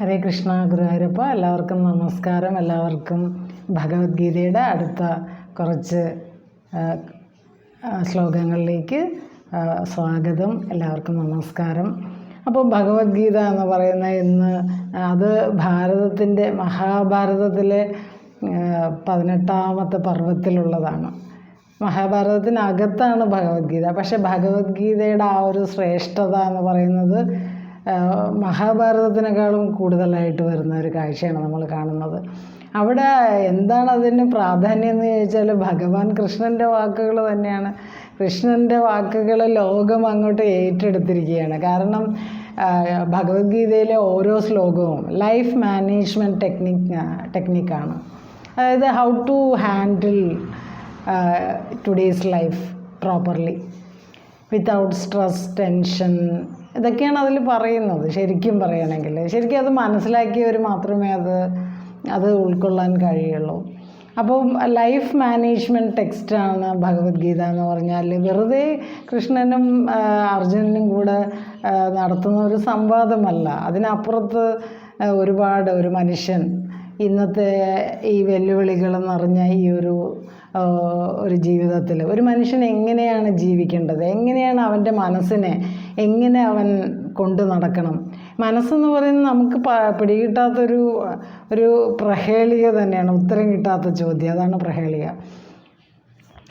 ഹരേ കൃഷ്ണ ഗുരുവായൂരപ്പ എല്ലാവർക്കും നമസ്കാരം. എല്ലാവർക്കും ഭഗവത്ഗീതയുടെ അടുത്ത കുറച്ച് ശ്ലോകങ്ങളിലേക്ക് സ്വാഗതം. എല്ലാവർക്കും നമസ്കാരം. അപ്പോൾ ഭഗവത്ഗീത എന്ന് പറയുന്ന ഇന്ന് അത് ഭാരതത്തിന്റെ മഹാഭാരതത്തിലെ പതിനെട്ടാമത്തെ പർവത്തിലുള്ളതാണ്. മഹാഭാരതത്തിനകത്താണ് ഭഗവത്ഗീത. പക്ഷേ ഭഗവത്ഗീതയുടെ ആ ഒരു ശ്രേഷ്ഠത എന്ന് പറയുന്നത് മഹാഭാരതത്തിനേക്കാളും കൂടുതലായിട്ട് വരുന്ന ഒരു കാഴ്ചയാണ് നമ്മൾ കാണുന്നത്. അവിടെ എന്താണ് അതിന് പ്രാധാന്യം എന്ന് ചോദിച്ചാൽ ഭഗവാൻ കൃഷ്ണന്റെ വാക്കുകൾ തന്നെയാണ്. കൃഷ്ണന്റെ വാക്കുകൾ ലോകം അങ്ങോട്ട് ഏറ്റെടുത്തിരിക്കുകയാണ്. കാരണം ഭഗവത്ഗീതയിലെ ഓരോ ശ്ലോകവും ലൈഫ് മാനേജ്മെന്റ് ടെക്നിക് ടെക്നിക്കാണ് അതായത് how to handle today's life properly without stress tension ഇതൊക്കെയാണ് അതിൽ പറയുന്നത് ശരിക്കും പറയുകയാണെങ്കിൽ ശരിക്കും അത് മനസ്സിലാക്കിയവർ മാത്രമേ അത് അത് ഉൾക്കൊള്ളാൻ കഴിയുള്ളൂ. അപ്പോൾ ലൈഫ് മാനേജ്മെന്റ് ടെക്സ്റ്റാണ് ഭഗവത്ഗീത എന്ന് പറഞ്ഞാൽ വെറുതെ കൃഷ്ണനും അർജുനനും കൂടെ നടത്തുന്ന ഒരു സംവാദമല്ല. അതിനപ്പുറത്ത് ഒരുപാട് ഒരു മനുഷ്യൻ ഇന്നത്തെ ഈ വെല്ലുവിളികൾ നിറഞ്ഞ ഈ ഒരു ഒരു ജീവിതത്തിൽ ഒരു മനുഷ്യൻ എങ്ങനെയാണ് ജീവിക്കേണ്ടത്? എങ്ങനെയാണ് അവന്റെ മനസ്സിനെ എങ്ങനെ അവൻ കൊണ്ടു നടക്കണം? മനസ്സെന്ന് പറയുന്നത് നമുക്ക് പിടികിട്ടാത്തൊരു ഒരു പ്രഹേളിക തന്നെയാണ്. ഉത്തരം കിട്ടാത്ത ചോദ്യം. അതാണ് പ്രഹേളിക.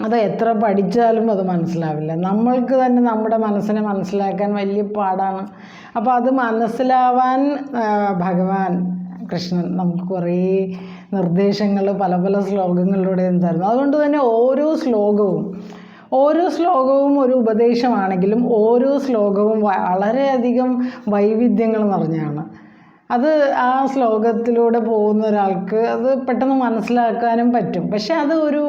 അത് എത്ര പഠിച്ചാലും അത് മനസ്സിലാവില്ല. നമ്മൾക്ക് തന്നെ നമ്മുടെ മനസ്സിനെ മനസ്സിലാക്കാൻ വലിയ പാടാണ്. അപ്പോൾ അത് മനസ്സിലാവാൻ ഭഗവാൻ കൃഷ്ണൻ നമുക്ക് കുറേ നിർദ്ദേശങ്ങൾ പല പല ശ്ലോകങ്ങളിലൂടെയും തരുന്നു. അതുകൊണ്ട് തന്നെ ഓരോ ശ്ലോകവും ഓരോ ശ്ലോകവും ഒരു ഉപദേശമാണെങ്കിലും ഓരോ ശ്ലോകവും വളരെയധികം വൈവിധ്യങ്ങൾ നിറഞ്ഞാണ് അത് ആ ശ്ലോകത്തിലൂടെ പോകുന്ന ഒരാൾക്ക് അത് പെട്ടെന്ന് മനസ്സിലാക്കാനും പറ്റും. പക്ഷെ അത് ഒരു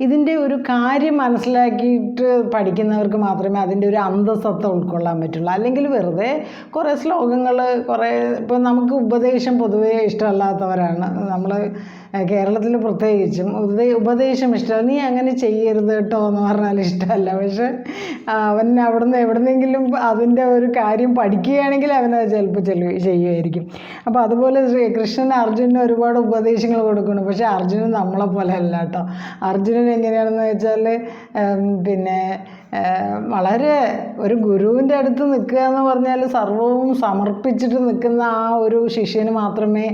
ഇതിന്റെ ഒരു കാര്യം മനസ്സിലാക്കിയിട്ട് പഠിക്കുന്നവർക്ക് മാത്രമേ അതിന്റെ ഒരു അന്തസത്ത ഉൾക്കൊള്ളാൻ പറ്റുള്ളൂ. അല്ലെങ്കിൽ വെറുതെ കുറേ ശ്ലോകങ്ങൾ കുറേ ഇപ്പം നമുക്ക് ഉപദേശം പൊതുവേ ഇഷ്ടമല്ലാത്തവരാണ്. നമ്മൾ കേരളത്തിൽ പ്രത്യേകിച്ചും ഉപദേ ഉപദേശം ഇഷ്ടമല്ല നീ അങ്ങനെ ചെയ്യരുത് കേട്ടോ എന്ന് പറഞ്ഞാൽ ഇഷ്ടമല്ല. പക്ഷെ അവൻ അവിടുന്ന് എവിടുന്നെങ്കിലും അതിന്റെ ഒരു കാര്യം പഠിക്കുകയാണെങ്കിൽ അവനത് ചിലപ്പോൾ ചെല്ലു ചെയ്യുമായിരിക്കും. അപ്പോൾ അതുപോലെ കൃഷ്ണൻ അർജുനന് ഒരുപാട് ഉപദേശങ്ങൾ കൊടുക്കുന്നു പക്ഷേ അർജുനൻ നമ്മളെ പോലെ അല്ല കേട്ടോ. അർജുനൻ എങ്ങനെയാണെന്ന് വെച്ചാൽ പിന്നെ വളരെ ഒരു ഗുരുവിന്റെ അടുത്ത് നിൽക്കുക എന്ന് പറഞ്ഞാൽ സർവവും സമർപ്പിച്ചിട്ട് നിൽക്കുന്ന ആ ഒരു ശിഷ്യന് മാത്രമേ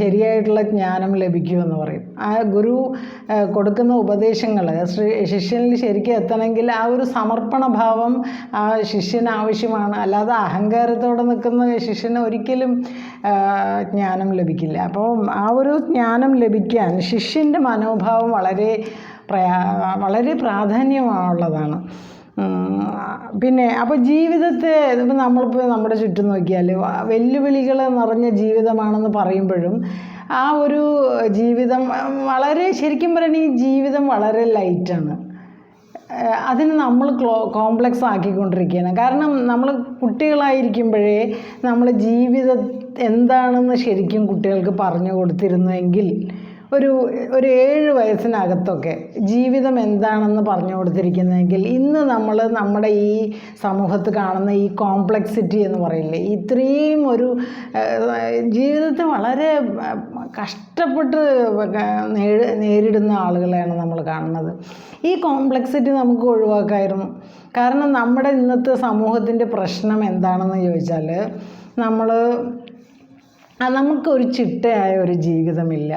ശരിയായിട്ടുള്ള ജ്ഞാനം ലഭിക്കൂ എന്ന് പറയും. ആ ഗുരു കൊടുക്കുന്ന ഉപദേശങ്ങൾ ശിഷ്യനിൽ ശരിക്കും എത്തണമെങ്കിൽ ആ ഒരു സമർപ്പണ ഭാവം ആ ശിഷ്യന് ആവശ്യമാണ്. അല്ലാതെ അഹങ്കാരത്തോടെ നിൽക്കുന്ന ശിഷ്യന് ഒരിക്കലും ജ്ഞാനം ലഭിക്കില്ല. അപ്പോൾ ആ ഒരു ജ്ഞാനം ലഭിക്കാൻ ശിഷ്യന്റെ മനോഭാവം വളരെ പ്രയാ വളരെ പ്രാധാന്യമുള്ളതാണ് പിന്നെ അപ്പോൾ ജീവിതത്തെ ഇപ്പം നമ്മളിപ്പോൾ നമ്മുടെ ചുറ്റും നോക്കിയാൽ വെല്ലുവിളികൾ നിറഞ്ഞ ജീവിതമാണെന്ന് പറയുമ്പോഴും ആ ഒരു ജീവിതം വളരെ ശരിക്കും പറയുകയാണെങ്കിൽ ജീവിതം വളരെ ലൈറ്റാണ്. അതിന് നമ്മൾ ക്ലോ കോംപ്ലക്സ് ആക്കിക്കൊണ്ടിരിക്കുകയാണ് കാരണം നമ്മൾ കുട്ടികളായിരിക്കുമ്പോഴേ നമ്മൾ ജീവിതം എന്താണെന്ന് ശരിക്കും കുട്ടികൾക്ക് പറഞ്ഞു കൊടുത്തിരുന്നുവെങ്കിൽ ഒരു ഒരു ഏഴ് വയസ്സിനകത്തൊക്കെ ജീവിതം എന്താണെന്ന് പറഞ്ഞു കൊടുത്തിരിക്കുന്നതെങ്കിൽ ഇന്ന് നമ്മൾ നമ്മുടെ ഈ സമൂഹത്ത് കാണുന്ന ഈ കോംപ്ലക്സിറ്റി എന്ന് പറയില്ലേ ഇത്രയും ഒരു ജീവിതത്തെ വളരെ കഷ്ടപ്പെട്ട് നേരിടുന്ന ആളുകളെയാണ് നമ്മൾ കാണുന്നത്. ഈ കോംപ്ലക്സിറ്റി നമുക്ക് ഒഴിവാക്കായിരുന്നു. കാരണം നമ്മുടെ ഇന്നത്തെ സമൂഹത്തിന്റെ പ്രശ്നം എന്താണെന്ന് ചോദിച്ചാൽ നമ്മൾ നമുക്കൊരു ചിട്ടയായ ഒരു ജീവിതമില്ല.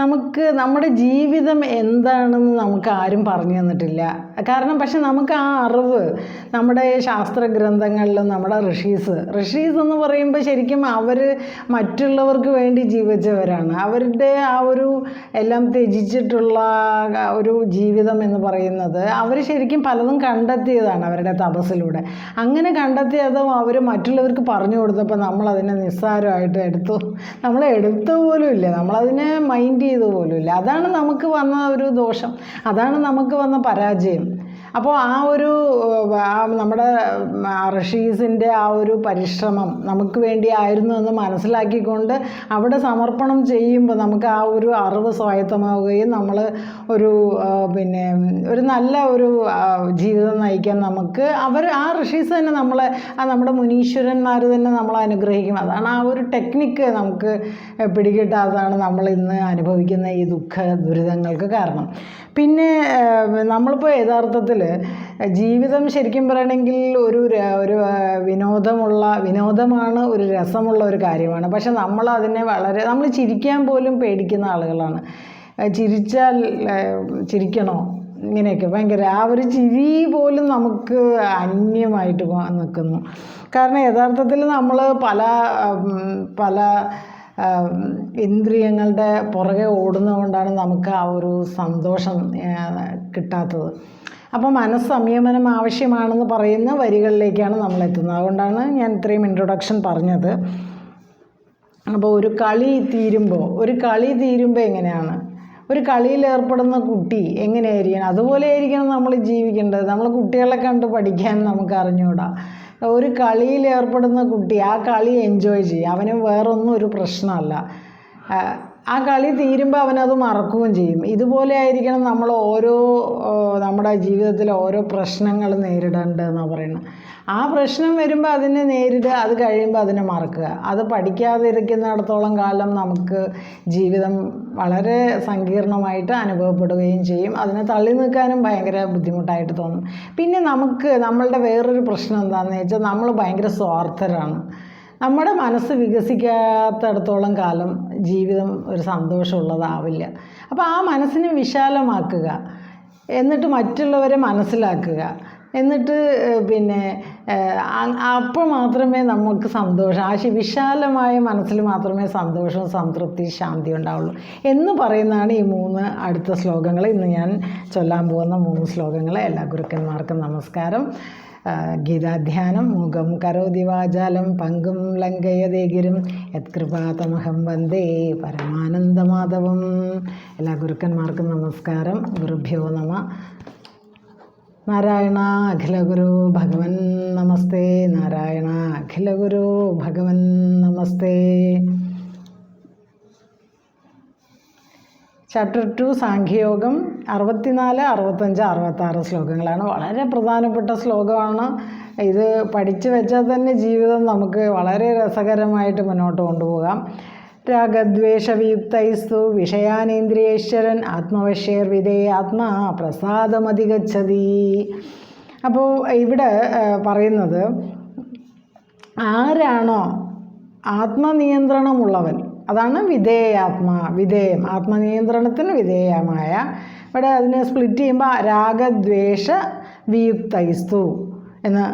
നമുക്ക് നമ്മുടെ ജീവിതം എന്താണെന്ന് നമുക്ക് ആരും പറഞ്ഞു തന്നിട്ടില്ല. കാരണം പക്ഷെ നമുക്ക് ആ അറിവ് നമ്മുടെ ശാസ്ത്ര ഗ്രന്ഥങ്ങളിലും നമ്മുടെ ഋഷീസ് ഋഷീസ് എന്ന് പറയുമ്പോൾ ശരിക്കും അവർ മറ്റുള്ളവർക്ക് വേണ്ടി ജീവിച്ചവരാണ്. അവരുടെ ആ ഒരു എല്ലാം ത്യജിച്ചിട്ടുള്ള ഒരു ജീവിതം എന്ന് പറയുന്നത് അവർ ശരിക്കും പലതും കണ്ടെത്തിയതാണ് അവരുടെ തപസ്സിലൂടെ. അങ്ങനെ കണ്ടെത്തിയതും അവർ മറ്റുള്ളവർക്ക് പറഞ്ഞു കൊടുത്തപ്പോൾ നമ്മളതിനെ നിസ്സാരമായിട്ട് എടുത്തു. നമ്മൾ എടുത്ത പോലുമില്ല നമ്മളതിനെ മൈൻഡ് ചെയ്തു പോലുമില്ല അതാണ് നമുക്ക് വന്ന ഒരു ദോഷം. അതാണ് നമുക്ക് വന്ന പരാജയം. അപ്പോൾ ആ ഒരു നമ്മുടെ റഷീസിന്റെ ആ ഒരു പരിശ്രമം നമുക്ക് വേണ്ടി ആയിരുന്നു എന്ന് മനസ്സിലാക്കിക്കൊണ്ട് അവിടെ സമർപ്പണം ചെയ്യുമ്പോൾ നമുക്ക് ആ ഒരു അറിവ് സ്വായത്തമാവുകയും നമ്മൾ ഒരു പിന്നെ ഒരു നല്ല ഒരു ജീവിതം നയിക്കാൻ നമുക്ക് അവർ ആ ഋഷീസ് തന്നെ നമ്മളെ ആ നമ്മുടെ മുനീശ്വരന്മാർ തന്നെ നമ്മൾ അനുഗ്രഹിക്കും. അതാണ് ആ ഒരു ടെക്നിക്ക് നമുക്ക് പിടികിട്ടാത്തതാണ് നമ്മൾ ഇന്ന് അനുഭവിക്കുന്ന ഈ ദുഃഖ ദുരിതങ്ങൾക്ക് കാരണം. പിന്നെ നമ്മളിപ്പോൾ യഥാർത്ഥത്തിൽ ജീവിതം ശരിക്കും പറയണമെങ്കിൽ ഒരു ഒരു വിനോദമുള്ള വിനോദമാണ് ഒരു രസമുള്ള ഒരു കാര്യമാണ്. പക്ഷെ നമ്മൾ അതിനെ വളരെ നമ്മൾ ചിരിക്കാൻ പോലും പേടിക്കുന്ന ആളുകളാണ്. ചിരിച്ചാൽ ചിരിക്കണോ? ഇങ്ങനെയൊക്കെ. ഭയങ്കര ആ ഒരു ചിരി പോലും നമുക്ക് അന്യമായിട്ട് നിൽക്കുന്നു. കാരണം യഥാർത്ഥത്തിൽ നമ്മൾ പല പല ഇന്ദ്രിയങ്ങളുടെ പുറകെ ഓടുന്നതുകൊണ്ടാണ് നമുക്ക് ആ ഒരു സന്തോഷം കിട്ടാത്തത്. അപ്പോൾ മനസ്സ് സംയമനം ആവശ്യമാണെന്ന് പറയുന്ന വരികളിലേക്കാണ് നമ്മൾ എത്തുന്നത് അതുകൊണ്ടാണ് ഞാൻ ഇത്രയും ഇൻട്രൊഡക്ഷൻ പറഞ്ഞത്. അപ്പോൾ ഒരു കളി തീരുമ്പോൾ ഒരു കളി തീരുമ്പോൾ എങ്ങനെയാണ്? ഒരു കളിയിൽ ഏർപ്പെടുന്ന കുട്ടി എങ്ങനെയായിരിക്കണം? അതുപോലെ ആയിരിക്കണം നമ്മൾ ജീവിക്കേണ്ടത്. നമ്മൾ കുട്ടികളെ കണ്ട് പഠിക്കാൻ നമുക്ക് അറിഞ്ഞുകൂടാ. ഒരു കളിയിൽ ഏർപ്പെടുന്ന കുട്ടി ആ കളി എൻജോയ് ചെയ്യുക അവന് വേറൊന്നും ഒരു പ്രശ്നമല്ല. ആ, കളി തീരുമ്പോൾ അവനത് മറക്കുകയും ചെയ്യും. ഇതുപോലെ ആയിരിക്കണം നമ്മൾ ഓരോ നമ്മുടെ ജീവിതത്തിൽ ഓരോ പ്രശ്നങ്ങൾ നേരിടേണ്ടതെന്നാണ് പറയുന്നത്. ആ പ്രശ്നം വരുമ്പോൾ അതിനെ നേരിടുക അത് കഴിയുമ്പോൾ അതിനെ മറക്കുക. അത് പഠിക്കാതിരിക്കുന്നിടത്തോളം കാലം നമുക്ക് ജീവിതം വളരെ സങ്കീർണമായിട്ട് അനുഭവപ്പെടുകയും ചെയ്യും. അതിനെ തള്ളി നിൽക്കാനും ഭയങ്കര ബുദ്ധിമുട്ടായിട്ട് തോന്നും. പിന്നെ നമുക്ക് നമ്മളുടെ വേറൊരു പ്രശ്നം എന്താണെന്ന് വെച്ചാൽ നമ്മൾ ഭയങ്കര സ്വാർത്ഥരാണ്. നമ്മുടെ മനസ്സ് വികസിക്കാത്തടത്തോളം കാലം ജീവിതം ഒരു സന്തോഷമുള്ളതാവില്ല. അപ്പോൾ ആ മനസ്സിനെ വിശാലമാക്കുക. എന്നിട്ട് മറ്റുള്ളവരെ മനസ്സിലാക്കുക. എന്നിട്ട് പിന്നെ അപ്പോൾ മാത്രമേ നമുക്ക് സന്തോഷം ആ വിശാലമായ മനസ്സിൽ മാത്രമേ സന്തോഷവും സംതൃപ്തി ശാന്തി ഉണ്ടാവുള്ളൂ എന്ന് പറയുന്നതാണ് ഈ മൂന്ന് അടുത്ത ശ്ലോകങ്ങൾ. ഇന്ന് ഞാൻ ചൊല്ലാൻ പോകുന്ന മൂന്ന് ശ്ലോകങ്ങൾ എല്ലാ ഗുരുക്കന്മാർക്കും നമസ്കാരം. ഗീതാധ്യാനം മുഖം കരോതി വാചാലം പങ്കും ലങ്കയദേഗിരും യത്കൃപാതമഹം വന്ദേ പരമാനന്ദമാധവം. എല്ലാ ഗുരുക്കന്മാർക്കും നമസ്കാരം. ഗുരുഭ്യോ നമ. നാരായണ അഖിലഗുരു ഭഗവൻ നമസ്തേ. നാരായണ അഖിലഗുരു ഭഗവൻ നമസ്തേ. ചാപ്റ്റർ ടു സാഖ്യയോഗം അറുപത്തിനാല് അറുപത്തഞ്ച് അറുപത്താറ് ശ്ലോകങ്ങളാണ്. വളരെ പ്രധാനപ്പെട്ട ശ്ലോകമാണ്. ഇത് പഠിച്ചു വെച്ചാൽ തന്നെ ജീവിതം നമുക്ക് വളരെ രസകരമായിട്ട് മുന്നോട്ട് കൊണ്ടുപോകാം. രാഗദ്വേഷവിയുക്തൈസ്തു വിഷയാനേന്ദ്രിയേശ്വരൻ ആത്മവശ്യേർ വിധേയ ആത്മാ പ്രസാദമതികച്ചതി അപ്പോൾ ഇവിടെ പറയുന്നത് ആരാണോ ആത്മനിയന്ത്രണമുള്ളവൻ അതാണ് വിധേയാത്മാ വിധേയം. ആത്മനിയന്ത്രണത്തിന് വിധേയമായ. ഇവിടെ അതിനെ സ്പ്ലിറ്റ് ചെയ്യുമ്പോൾ രാഗദ്വേഷ വിയുക്തൈസ്തു എന്ന്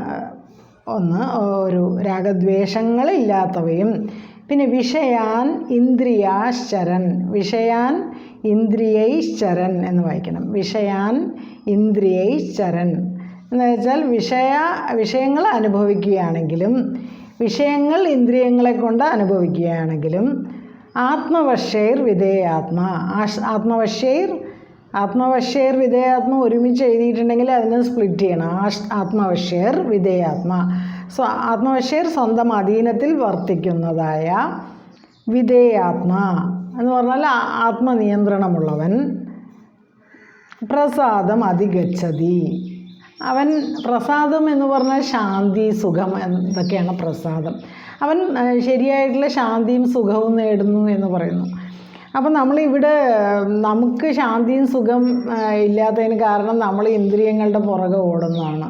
ഒന്ന് ഒരു രാഗദ്വേഷങ്ങളില്ലാത്തവയും. പിന്നെ വിഷയാൻ ഇന്ദ്രിയാശ്ചരൻ വിഷയാൻ ഇന്ദ്രിയൈശ്ചരൻ എന്ന് വായിക്കണം. വിഷയാൻ ഇന്ദ്രിയൈശ്ചരൻ. എന്ന് വെച്ചാൽ വിഷയ വിഷയങ്ങൾ അനുഭവിക്കുകയാണെങ്കിലും വിഷയങ്ങൾ ഇന്ദ്രിയങ്ങളെ കൊണ്ട് അനുഭവിക്കുകയാണെങ്കിലും ആത്മവശ്യൈർ വിധേയാത്മ. ആഷ് ആത്മവശ്യൈർ ആത്മവശ്യൈർ വിധേയാത്മ ഒരുമിച്ച് എഴുതിയിട്ടുണ്ടെങ്കിൽ അതിനെ സ്പ്ലിറ്റ് ചെയ്യണം. ആഷ് ആത്മവശ്യർ വിധേയാത്മ. സ്വ ആത്മവശ്യർ സ്വന്തം അധീനത്തിൽ വർത്തിക്കുന്നതായ വിധേയാത്മ എന്ന് പറഞ്ഞാൽ ആത്മനിയന്ത്രണമുള്ളവൻ പ്രസാദം അധിഗച്ഛതി. അവൻ പ്രസാദം എന്ന് പറഞ്ഞാൽ ശാന്തി സുഖം എന്തൊക്കെയാണ് പ്രസാദം. അവൻ ശരിയായിട്ടുള്ള ശാന്തിയും സുഖവും നേടുന്നു എന്ന് പറയുന്നു. അപ്പം നമ്മളിവിടെ നമുക്ക് ശാന്തിയും സുഖം ഇല്ലാത്തതിന് കാരണം നമ്മൾ ഇന്ദ്രിയങ്ങളുടെ പുറകെ ഓടുന്നതാണ്.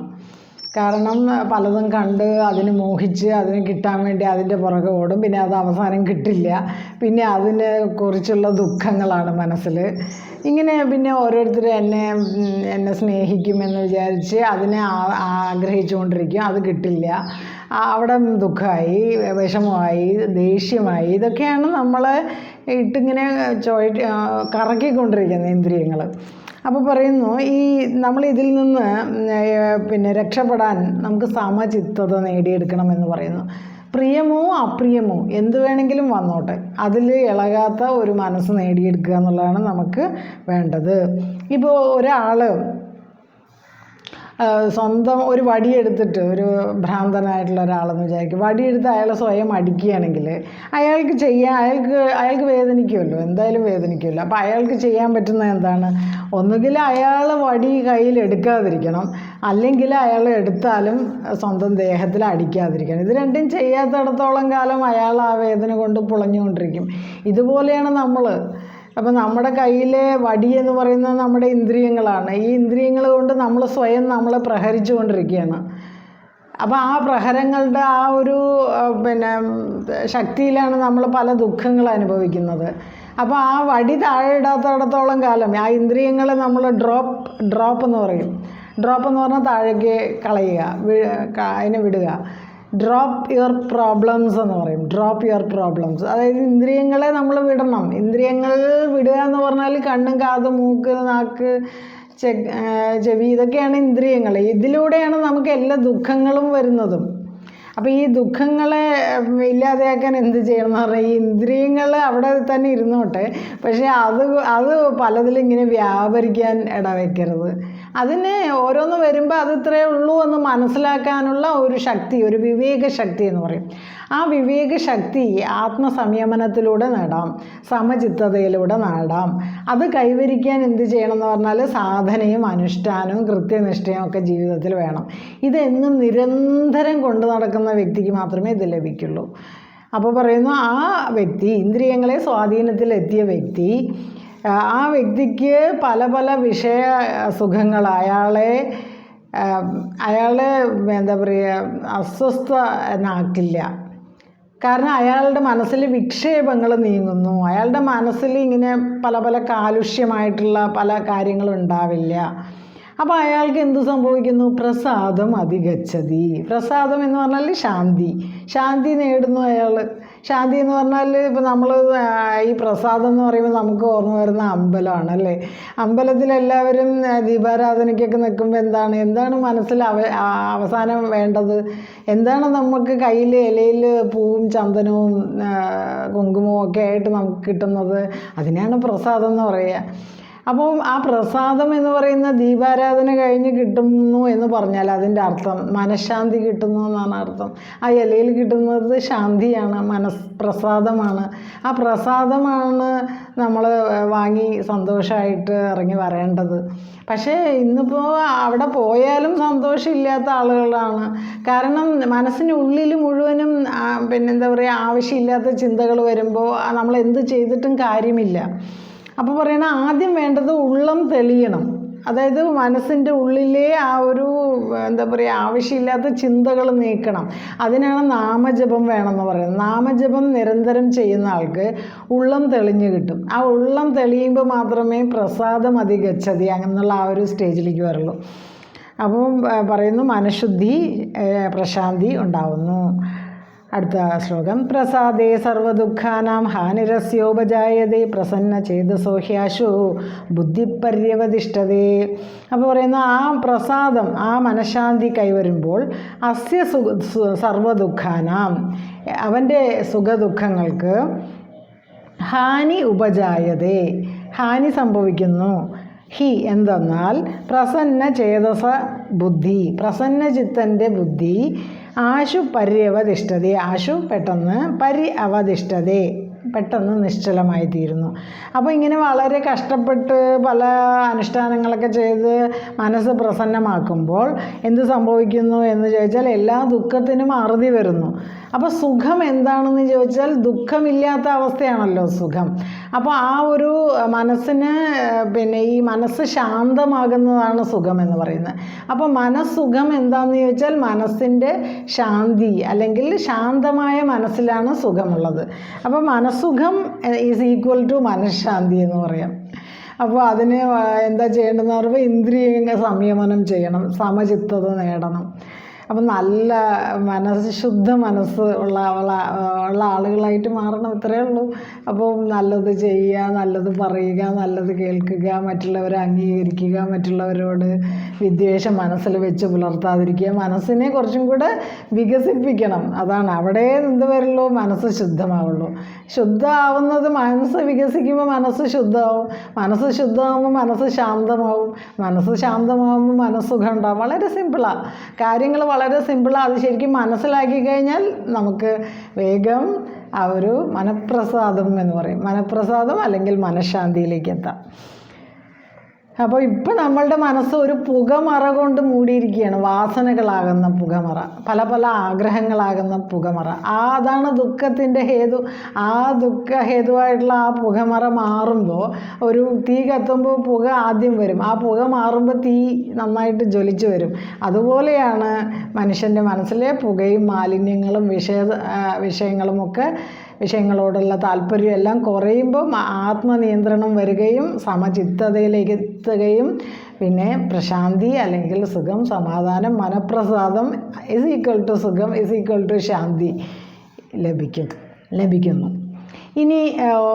കാരണം പലതും കണ്ട് അതിന് മോഹിച്ച് അതിന് കിട്ടാൻ വേണ്ടി അതിന്റെ പുറകെ ഓടും. പിന്നെ അത് അവസാനം കിട്ടില്ല. പിന്നെ അതിനെ കുറിച്ചുള്ള ദുഃഖങ്ങളാണ് മനസ്സിൽ. ഇങ്ങനെ പിന്നെ ഓരോരുത്തർ എന്നെ എന്നെ സ്നേഹിക്കുമെന്ന് വിചാരിച്ച് അതിനെ ആഗ്രഹിച്ചുകൊണ്ടിരിക്കും. അത് കിട്ടില്ല. അവിടെ ദുഃഖമായി വിഷമമായി ദേഷ്യമായി ഇതൊക്കെയാണ് നമ്മളെ ഇട്ടിങ്ങനെ ചോ കറക്കിക്കൊണ്ടിരിക്കുന്നത് ഇന്ദ്രിയങ്ങൾ അപ്പോൾ പറയുന്നു ഈ നമ്മൾ ഇതിൽ നിന്ന് പിന്നെ രക്ഷപ്പെടാൻ നമുക്ക് സമചിത്തത നേടിയെടുക്കണം എന്ന് പറയുന്നു. പ്രിയമോ അപ്രിയമോ എന്ത് വേണമെങ്കിലും വന്നോട്ടെ. അതിൽ ഇളകാത്ത ഒരു മനസ്സ് നേടിയെടുക്കുക എന്നുള്ളതാണ് നമുക്ക് വേണ്ടത്. ഇപ്പോൾ ഒരാൾ സ്വന്തം ഒരു വടിയെടുത്തിട്ട് ഒരു ഭ്രാന്തനായിട്ടുള്ള ഒരാളെന്ന് വിചാരിക്കും. വടിയെടുത്ത് അയാളെ സ്വയം അടിക്കുകയാണെങ്കിൽ അയാൾക്ക് ചെയ്യാൻ അയാൾക്ക് അയാൾക്ക് വേദനിക്കുമല്ലോ. എന്തായാലും വേദനിക്കുമല്ലോ. അപ്പോൾ അയാൾക്ക് ചെയ്യാൻ പറ്റുന്ന എന്താണ്? ഒന്നുകിൽ അയാൾ വടി കയ്യിൽ എടുക്കാതിരിക്കണം. അല്ലെങ്കിൽ അയാൾ എടുത്താലും സ്വന്തം ദേഹത്തിൽ അടിക്കാതിരിക്കണം. ഇത് രണ്ടും ചെയ്യാത്തിടത്തോളം കാലം അയാൾ ആ വേദന കൊണ്ട് പുളഞ്ഞുകൊണ്ടിരിക്കും. ഇതുപോലെയാണ് നമ്മൾ അപ്പം നമ്മുടെ കയ്യിലെ വടി എന്ന് പറയുന്നത് നമ്മുടെ ഇന്ദ്രിയങ്ങളാണ്. ഈ ഇന്ദ്രിയങ്ങൾ കൊണ്ട് നമ്മൾ സ്വയം നമ്മളെ പ്രഹരിച്ചു കൊണ്ടിരിക്കുകയാണ് അപ്പോൾ ആ പ്രഹരങ്ങളുടെ ആ ഒരു പിന്നെ ശക്തിയിലാണ് നമ്മൾ പല ദുഃഖങ്ങൾ അനുഭവിക്കുന്നത്. അപ്പോൾ ആ വടി താഴെ ഇടാത്തിടത്തോളം കാലം ആ ഇന്ദ്രിയങ്ങളെ നമ്മൾ ഡ്രോപ്പ് ഡ്രോപ്പ് എന്ന് പറയും. ഡ്രോപ്പ് എന്ന് പറഞ്ഞാൽ താഴേക്ക് കളയുക അതിനെ വിടുക. ഡ്രോപ്പ് യുവർ പ്രോബ്ലംസ് എന്ന് പറയും. ഡ്രോപ്പ് യുവർ പ്രോബ്ലംസ് അതായത് ഇന്ദ്രിയങ്ങളെ നമ്മൾ വിടണം. ഇന്ദ്രിയങ്ങൾ വിടുക എന്ന് പറഞ്ഞാൽ കണ്ണും കാത് മൂക്ക് നാക്ക് ചെവി ഇതൊക്കെയാണ് ഇന്ദ്രിയങ്ങൾ. ഇതിലൂടെയാണ് നമുക്ക് എല്ലാ ദുഃഖങ്ങളും വരുന്നതും. അപ്പോൾ ഈ ദുഃഖങ്ങളെ ഇല്ലാതെയാക്കാൻ എന്ത് ചെയ്യണം എന്ന് പറഞ്ഞാൽ ഈ ഇന്ദ്രിയങ്ങൾ അവിടെ തന്നെ ഇരുന്നോട്ടെ. പക്ഷേ അത് അത് പലതിലും ഇങ്ങനെ വ്യാപരിക്കാൻ ഇടവയ്ക്കരുത് അതിന് ഓരോന്ന് വരുമ്പോൾ അത് ഇത്രയേ ഉള്ളൂ എന്ന് മനസ്സിലാക്കാനുള്ള ഒരു ശക്തി ഒരു വിവേക ശക്തി എന്ന് പറയും. ആ വിവേക ശക്തി ആത്മസംയമനത്തിലൂടെ നേടാം സമചിത്തതയിലൂടെ നേടാം. അത് കൈവരിക്കാൻ എന്ത് ചെയ്യണം എന്ന് പറഞ്ഞാൽ സാധനയും അനുഷ്ഠാനവും കൃത്യനിഷ്ഠയും ഒക്കെ ജീവിതത്തിൽ വേണം. ഇതെന്നും നിരന്തരം കൊണ്ടു നടക്കുന്ന വ്യക്തിക്ക് മാത്രമേ ഇത് ലഭിക്കുള്ളൂ. അപ്പോൾ പറയുന്നു ആ വ്യക്തി ഇന്ദ്രിയങ്ങളെ സ്വാധീനത്തിലെത്തിയ വ്യക്തി ആ, വ്യക്തിക്ക് പല പല വിഷയ സുഖങ്ങൾ. അയാളെ അയാളെ എന്താ പറയുക അസ്വസ്ഥ എന്നാക്കില്ല. കാരണം അയാളുടെ മനസ്സിൽ വിക്ഷേപങ്ങൾ നീങ്ങുന്നു. അയാളുടെ മനസ്സിൽ ഇങ്ങനെ പല പല കാലുഷ്യമായിട്ടുള്ള പല കാര്യങ്ങളും ഉണ്ടാവില്ല. അപ്പോൾ അയാൾക്ക് എന്ത് സംഭവിക്കുന്നു? പ്രസാദം അധികച്ചതി. പ്രസാദം എന്ന് പറഞ്ഞാൽ ശാന്തി. ശാന്തി നേടുന്നു അയാൾ ശാന്തി എന്ന് പറഞ്ഞാൽ ഇപ്പോൾ നമ്മൾ ഈ പ്രസാദം എന്ന് പറയുമ്പോൾ നമുക്ക് ഓർമ്മ വരുന്ന അമ്പലമാണ് അല്ലേ? അമ്പലത്തിൽ എല്ലാവരും ദീപാരാധനയ്ക്കൊക്കെ നിൽക്കുമ്പോൾ എന്താണ്? എന്താണ് മനസ്സിൽ അവ അവസാനം വേണ്ടത്? എന്താണ് നമുക്ക് കയ്യിൽ ഇലയിൽ പൂവും ചന്ദനവും കുങ്കുമവും ഒക്കെ ആയിട്ട് നമുക്ക് കിട്ടുന്നത്? അതിനാണ് പ്രസാദം എന്ന് പറയുക. അപ്പോൾ ആ പ്രസാദം എന്ന് പറയുന്ന ദീപാരാധന കഴിഞ്ഞ് കിട്ടുന്നു എന്ന് പറഞ്ഞാൽ അതിന്റെ അർത്ഥം മനഃശാന്തി കിട്ടുന്നു എന്നാണ് അർത്ഥം. ആ ഇലയിൽ കിട്ടുന്നത് ശാന്തിയാണ് മനസ് പ്രസാദമാണ്. ആ പ്രസാദമാണ് നമ്മൾ വാങ്ങി സന്തോഷമായിട്ട് ഇറങ്ങി വരേണ്ടത്. പക്ഷേ ഇന്നിപ്പോൾ അവിടെ പോയാലും സന്തോഷമില്ലാത്ത ആളുകളാണ്. കാരണം മനസ്സിനുള്ളിൽ മുഴുവനും പിന്നെന്താ പറയുക ആവശ്യമില്ലാത്ത ചിന്തകൾ വരുമ്പോൾ നമ്മൾ എന്ത് ചെയ്തിട്ടും കാര്യമില്ല. അപ്പോൾ പറയണ ആദ്യം വേണ്ടത് ഉള്ളം തെളിയണം. അതായത് മനസ്സിന്റെ ഉള്ളിലെ ആ ഒരു എന്താ പറയുക ആവശ്യമില്ലാത്ത ചിന്തകൾ നീക്കണം. അതിനാണ് നാമജപം വേണമെന്ന് പറയുന്നത്. നാമജപം നിരന്തരം ചെയ്യുന്ന ആൾക്ക് ഉള്ളം തെളിഞ്ഞു കിട്ടും. ആ ഉള്ളം തെളിയുമ്പോൾ മാത്രമേ പ്രസാദം അധികച്ചതി അങ്ങനെയുള്ള ആ ഒരു സ്റ്റേജിലേക്ക് വരുള്ളൂ. അപ്പം പറയുന്നു മനഃശുദ്ധി പ്രശാന്തി ഉണ്ടാവുന്നു. അടുത്ത ശ്ലോകം. പ്രസാദേ സർവദുഃഖാനാം ഹാനിരസ്യോപജായതേ പ്രസന്ന ചേതസോഹ്യാശു ബുദ്ധിപര്യവതിഷ്ഠതേ. അപ്പോൾ പറയുന്ന ആ പ്രസാദം ആ മനഃശാന്തി കൈവരുമ്പോൾ അസ്യ സുഖ സർവദുഃഖാനാം അവന്റെ സുഖദുഃഖങ്ങൾക്ക് ഹാനി ഉപജായതേ. ഹാനി സംഭവിക്കുന്നു. ഹി എന്തെന്നാൽ പ്രസന്ന ചേതസ ബുദ്ധി പ്രസന്നചിത്തന്റെ ബുദ്ധി ആശു പര്യവതിഷ്ഠതേ ആശു പെട്ടെന്ന് പരി അവതിഷ്ഠതേ പെട്ടെന്ന് നിശ്ചലമായി തീരുന്നു അപ്പോൾ ഇങ്ങനെ വളരെ കഷ്ടപ്പെട്ട് പല അനുഷ്ഠാനങ്ങളൊക്കെ ചെയ്ത് മനസ്സ് പ്രസന്നമാക്കുമ്പോൾ എന്ത് സംഭവിക്കുന്നു എന്ന് ചോദിച്ചാൽ എല്ലാ ദുഃഖത്തിനും അറുതി വരുന്നു. അപ്പോൾ സുഖം എന്താണെന്ന് ചോദിച്ചാൽ ദുഃഖമില്ലാത്ത അവസ്ഥയാണല്ലോ സുഖം. അപ്പോൾ ആ ഒരു മനസ്സിന് പിന്നെ ഈ മനസ്സ് ശാന്തമാകുന്നതാണ് സുഖം എന്ന് പറയുന്നത്. അപ്പോൾ മനസ്സുഖം എന്താണെന്ന് ചോദിച്ചാൽ മനസ്സിന്റെ ശാന്തി അല്ലെങ്കിൽ ശാന്തമായ മനസ്സിലാണ് സുഖമുള്ളത്. അപ്പോൾ മനസ്സുഖം ഈസ് ഈക്വൽ ടു മനഃശാന്തി എന്ന് പറയാം. അപ്പോൾ അതിന് എന്താ ചെയ്യേണ്ടതെന്ന് പറയുമ്പോൾ ഇന്ദ്രിയ സംയമനം ചെയ്യണം സമചിത്തത നേടണം. അപ്പം നല്ല മനസ്സ് ശുദ്ധ മനസ്സ് ഉള്ള ഉള്ള ഉള്ള ആളുകളായിട്ട് മാറണം ഇത്രയേ ഉള്ളൂ. അപ്പോൾ നല്ലത് ചെയ്യുക നല്ലത് പറയുക നല്ലത് കേൾക്കുക മറ്റുള്ളവരെ അംഗീകരിക്കുക മറ്റുള്ളവരോട് വിദ്വേഷം മനസ്സിൽ വെച്ച് പുലർത്താതിരിക്കുക മനസ്സിനെ കുറച്ചും കൂടെ വികസിപ്പിക്കണം. അതാണ് അവിടെ എന്ത് വരുള്ളൂ മനസ്സ് ശുദ്ധമാവുള്ളൂ. ശുദ്ധമാവുന്നത് മനസ്സ് വികസിക്കുമ്പോൾ മനസ്സ് ശുദ്ധമാവും. മനസ്സ് ശുദ്ധമാകുമ്പോൾ മനസ്സ് ശാന്തമാവും. മനസ്സ് ശാന്തമാകുമ്പോൾ മനസ്സുഖം ഉണ്ടാവും വളരെ സിമ്പിളാണ് കാര്യങ്ങൾ വളരെ സിമ്പിളാണ് അത് ശരിക്കും മനസ്സിലാക്കി കഴിഞ്ഞാൽ നമുക്ക് വേഗം ആ ഒരു മനപ്രസാദം എന്ന് പറയും. മനപ്രസാദം അല്ലെങ്കിൽ മനഃശാന്തിയിലേക്ക് എത്താം. അപ്പോൾ ഇപ്പം നമ്മളുടെ മനസ്സ് ഒരു പുകമറ കൊണ്ട് മൂടിയിരിക്കുകയാണ്. വാസനകളാകുന്ന പുകമറ. പല പല ആഗ്രഹങ്ങളാകുന്ന പുകമറ. അതാണ് ദുഃഖത്തിന്റെ ഹേതു. ആ ദുഃഖ ഹേതുവായിട്ടുള്ള ആ പുകമറ മാറുമ്പോൾ ഒരു തീ കത്തുമ്പോൾ പുക ആദ്യം വരും. ആ പുക മാറുമ്പോൾ തീ നന്നായിട്ട് ജ്വലിച്ചു വരും. അതുപോലെയാണ് മനുഷ്യന്റെ മനസ്സിലെ പുകയും മാലിന്യങ്ങളും വിഷയ വിഷയങ്ങളുമൊക്കെ വിഷയങ്ങളോടുള്ള താല്പര്യം എല്ലാം കുറയുമ്പം ആത്മനിയന്ത്രണം വരികയും സമചിത്തതയിലേക്ക് എത്തുകയും പിന്നെ പ്രശാന്തി അല്ലെങ്കിൽ സുഖം സമാധാനം മനപ്രസാദം ഇസ് ഈക്വൽ ടു സുഖം ഇസ് ഈക്വൽ ടു ശാന്തി ലഭിക്കും ലഭിക്കുന്നു. ഇനി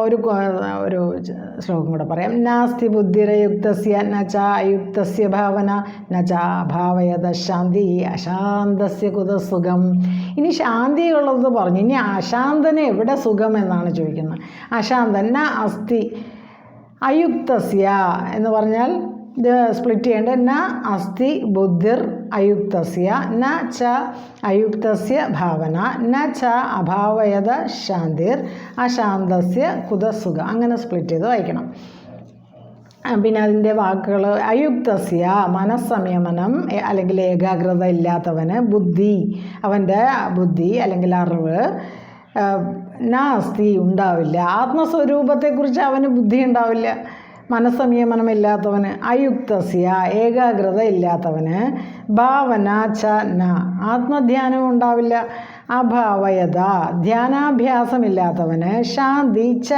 ഒരു ഒരു ശ്ലോകം കൂടെ പറയാം. നാസ്തി ബുദ്ധിരയുക്തസ്യ ന അയുക്തസ്യ ഭാവന ന ച അഭാവയത ശാന്തി അശാന്തസ്യ കുത സുഖം. ഇനി ശാന്തിയുള്ളത് പറഞ്ഞു. ഇനി അശാന്തന് എവിടെ സുഖം എന്നാണ് ചോദിക്കുന്നത്. അശാന്തൻ അസ്ഥി അയുക്തസ്യ എന്ന് പറഞ്ഞാൽ ഇത് സ്പ്ലിറ്റ് ചെയ്യേണ്ടത് ന അസ്ഥി ബുദ്ധിർ അയുക്തസ്യ. ന ച അയുക്തസ്യ ഭാവന. ന ച അഭാവയത ശാന്തിർ. അശാന്തസ്യ കുതസുഖ. അങ്ങനെ സ്പ്ലിറ്റ് ചെയ്ത് വായിക്കണം. പിന്നെ അതിന്റെ വാക്കുകൾ അയുക്തസ്യ മനസ്സംയമനം അല്ലെങ്കിൽ ഏകാഗ്രത ഇല്ലാത്തവന് ബുദ്ധി അവന്റെ ബുദ്ധി അല്ലെങ്കിൽ അറിവ്. നാ നാസ്തി ഉണ്ടാവില്ല. ആത്മസ്വരൂപത്തെക്കുറിച്ച് അവന് ബുദ്ധി ഉണ്ടാവില്ല. മനസ്സംയമനമില്ലാത്തവന് അയുക്തസ്യ ഏകാഗ്രത ഇല്ലാത്തവന് ഭാവന ച ന. ആത്മധ്യാനം ഉണ്ടാവില്ല. അഭാവയത ധ്യാനാഭ്യാസമില്ലാത്തവന് ശാന്തി ച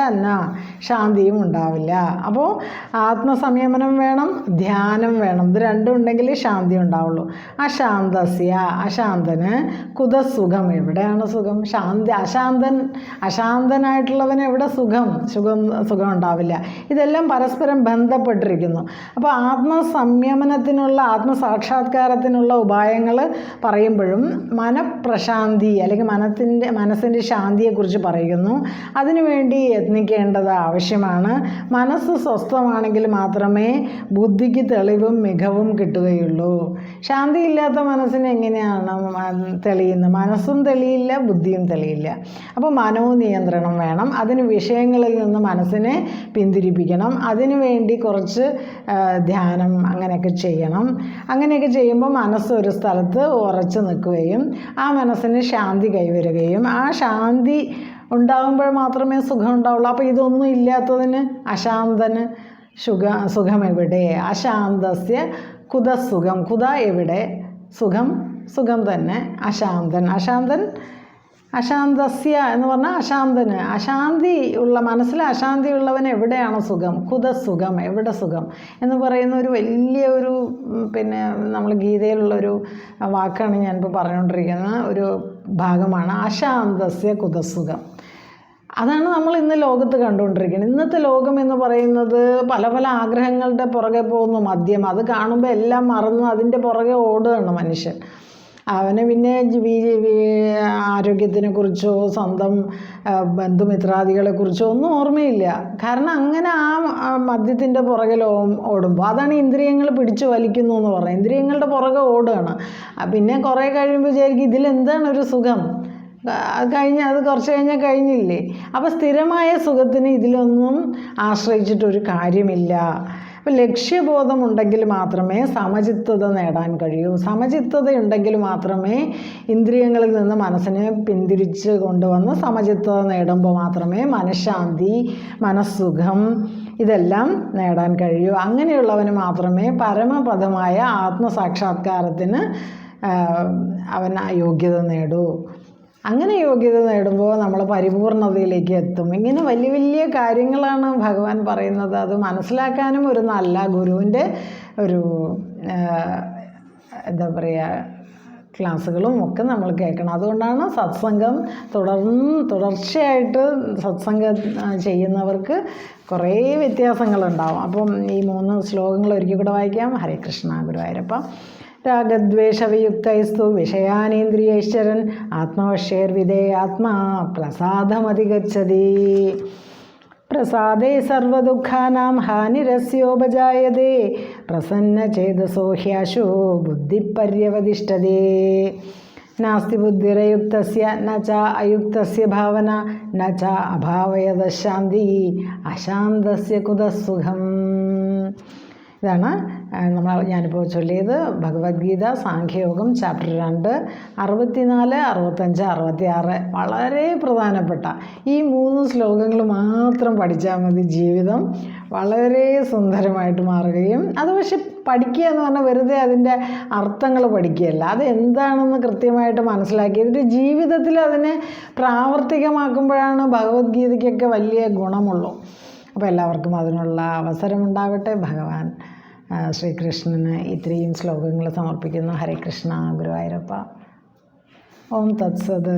ശാന്തിയും ഉണ്ടാവില്ല. അപ്പോൾ ആത്മസംയമനം വേണം ധ്യാനം വേണം. ഇത് രണ്ടും ഉണ്ടെങ്കിൽ ശാന്തി ഉണ്ടാവുള്ളൂ. അശാന്തസ്യ. അശാന്തന് കുതസുഖം. എവിടെയാണ് സുഖം? ശാന്തി അശാന്തൻ അശാന്തനായിട്ടുള്ളവന് എവിടെ സുഖം? സുഖം സുഖം ഉണ്ടാവില്ല. ഇതെല്ലാം പരസ്പരം ബന്ധപ്പെട്ടിരിക്കുന്നു. അപ്പോൾ ആത്മസംയമനത്തിനുള്ള ആത്മസാക്ഷാത്കാരത്തിനുള്ള ഉപായങ്ങൾ പറയുമ്പോഴും മനഃപ്രശാന്തി അല്ലെങ്കിൽ മനത്തിന്റെ മനസ്സിന്റെ ശാന്തിയെക്കുറിച്ച് പറയുന്നു. അതിനുവേണ്ടി യത്നിക്കേണ്ടത് ആവശ്യമാണ്. മനസ്സ് സ്വസ്ഥമാണെങ്കിൽ മാത്രമേ ബുദ്ധിക്ക് തെളിവും മികവും കിട്ടുകയുള്ളൂ. ശാന്തിയില്ലാത്ത മനസ്സിന് എങ്ങനെയാണ് തെളിയുന്നത്? മനസ്സും തെളിയില്ല ബുദ്ധിയും തെളിയില്ല. അപ്പോൾ മനോനിയന്ത്രണം വേണം. അതിന് വിഷയങ്ങളിൽ നിന്ന് മനസ്സിനെ പിന്തിരിപ്പിക്കണം. അതിനുവേണ്ടി കുറച്ച് ധ്യാനം അങ്ങനെയൊക്കെ ചെയ്യണം. അങ്ങനെയൊക്കെ ചെയ്യുമ്പോൾ മനസ്സ് ഒരു സ്ഥലത്ത് ഉറച്ചു നിൽക്കുകയും ആ മനസ്സിന് ശാന്തി കൈവരുകയും ആ ശാന്തി ഉണ്ടാകുമ്പോൾ മാത്രമേ സുഖം ഉണ്ടാവുള്ളൂ അപ്പോൾ ഇതൊന്നും ഇല്ലാത്തതിന് അശാന്തന് സുഖ സുഖം എവിടെ അശാന്തസ്യ കുതസുഖം കുത എവിടെ? സുഖം സുഖം തന്നെ. അശാന്തൻ. അശാന്തൻ അശാന്തസ്യ എന്ന് പറഞ്ഞാൽ അശാന്തന്. അശാന്തി ഉള്ള മനസ്സിൽ അശാന്തി ഉള്ളവന് എവിടെയാണ് സുഖം? കുതസുഖം. എവിടെ സുഖം? എന്ന് പറയുന്ന ഒരു വലിയ ഒരു പിന്നെ നമ്മൾ ഗീതയിലുള്ളൊരു വാക്കാണ് ഞാനിപ്പോൾ പറഞ്ഞുകൊണ്ടിരിക്കുന്ന ഒരു ഭാഗമാണ് അശാന്തസ്യ കുതസുഖം. അതാണ് നമ്മൾ ഇന്ന് ലോകത്ത് കണ്ടുകൊണ്ടിരിക്കുന്നത്. ഇന്നത്തെ ലോകം എന്ന് പറയുന്നത് പല പല ആഗ്രഹങ്ങളുടെ പുറകെ പോകുന്നു മദ്യം. അത് കാണുമ്പോൾ എല്ലാം മറന്നു അതിന്റെ പുറകെ ഓടുകയാണ് മനുഷ്യൻ. അവന് പിന്നെ ആരോഗ്യത്തിനെ കുറിച്ചോ സ്വന്തം ബന്ധുമിത്രാദികളെ കുറിച്ചോ ഒന്നും ഓർമ്മയില്ല. കാരണം അങ്ങനെ ആ മദ്യത്തിന്റെ പുറകിൽ ഓടുമ്പോൾ അതാണ് ഇന്ദ്രിയങ്ങൾ പിടിച്ചു വലിക്കുന്നു എന്ന് പറയുന്നത് ഇന്ദ്രിയങ്ങളുടെ പുറകെ ഓടുകയാണ്. പിന്നെ കുറേ കഴിയുമ്പോൾ വിചാരിക്കും ഇതിലെന്താണ് ഒരു സുഖം? കഴിഞ്ഞ് അത് കുറച്ച് കഴിഞ്ഞാൽ കഴിഞ്ഞില്ലേ? അപ്പോൾ സ്ഥിരമായ സുഖത്തിന് ഇതിലൊന്നും ആശ്രയിച്ചിട്ടൊരു കാര്യമില്ല. അപ്പോൾ ലക്ഷ്യബോധമുണ്ടെങ്കിൽ മാത്രമേ സമചിത്തത നേടാൻ കഴിയൂ. സമചിത്തത ഉണ്ടെങ്കിൽ മാത്രമേ ഇന്ദ്രിയങ്ങളിൽ നിന്ന് മനസ്സിനെ പിന്തിരിച്ച് കൊണ്ടുവന്ന് സമചിത്തത നേടുമ്പോൾ മാത്രമേ മനഃശാന്തി മനസ്സുഖം ഇതെല്ലാം നേടാൻ കഴിയൂ. അങ്ങനെയുള്ളവന് മാത്രമേ പരമപദമായ ആത്മസാക്ഷാത്കാരത്തിന് അവൻ യോഗ്യത നേടൂ. അങ്ങനെ യോഗ്യത നേടുമ്പോൾ നമ്മൾ പരിപൂർണതയിലേക്ക് എത്തും. ഇങ്ങനെ വലിയ വലിയ കാര്യങ്ങളാണ് ഭഗവാൻ പറയുന്നത്. അത് മനസ്സിലാക്കാനും ഒരു നല്ല ഗുരുവിന്റെ ഒരു എന്താ പറയുക ക്ലാസ്സുകളും ഒക്കെ നമ്മൾ കേൾക്കണം. അതുകൊണ്ടാണ് സത്സംഗം തുടർന്ന് തുടർച്ചയായിട്ട് സത്സംഗം ചെയ്യുന്നവർക്ക് കുറേ വ്യത്യാസങ്ങളുണ്ടാവും. അപ്പം ഈ മൂന്ന് ശ്ലോകങ്ങൾ ഒരിക്കൽ കൂടെ വായിക്കാം. ഹരേ കൃഷ്ണ ഗുരുവായൂരപ്പ. രാഗദ്വേഷവിയുക്തൈസ്തു വിഷയാനേന്ദ്രിയൈശ്വരൻ ആത്മവശേർവിധേയാത്മാ പ്രസാദമധിഗച്ഛതി. പ്രസാദേ സർവദുഃഖാനാം ഹാനിരസ്യോപജായതേ. പ്രസന്നചേതസോ ഹ്യാശോ ബുദ്ധിപര്യവതിഷ്ഠതേ നാസ്തി ബുദ്ധിരയുക്തസ്യ ന ച അയുക്തസ്യ ഭാവന ന ച അഭാവയതശാന്തി അശാന്തസ്യ കുതസുഖം. ഇതാണ്. നമ്മൾ ഞാനിപ്പോൾ ചൊല്ലിയത് ഭഗവത്ഗീത സാഖ്യയോഗം ചാപ്റ്റർ രണ്ട് അറുപത്തിനാല് അറുപത്തഞ്ച് അറുപത്തിയാറ്. വളരെ പ്രധാനപ്പെട്ട. ഈ മൂന്ന് ശ്ലോകങ്ങൾ മാത്രം പഠിച്ചാൽ മതി ജീവിതം. വളരെ സുന്ദരമായിട്ട് മാറുകയും അത് പക്ഷെ പഠിക്കുക എന്ന് പറഞ്ഞാൽ വെറുതെ അതിന്റെ അർത്ഥങ്ങൾ പഠിക്കുകയല്ല. അത് എന്താണെന്ന് കൃത്യമായിട്ട് മനസ്സിലാക്കി എന്നിട്ട് ജീവിതത്തിൽ അതിനെ പ്രാവർത്തികമാക്കുമ്പോഴാണ് ഭഗവത്ഗീതയ്ക്കൊക്കെ വലിയ ഗുണമുള്ളൂ. അപ്പോൾ എല്ലാവർക്കും അതിനുള്ള അവസരമുണ്ടാവട്ടെ. ഭഗവാൻ ശ്രീകൃഷ്ണന് ഇത്രയും ശ്ലോകങ്ങൾ സമർപ്പിക്കുന്നു. ഹരേ കൃഷ്ണ ഗുരുവായൂരപ്പ. ഓം തത്സത്.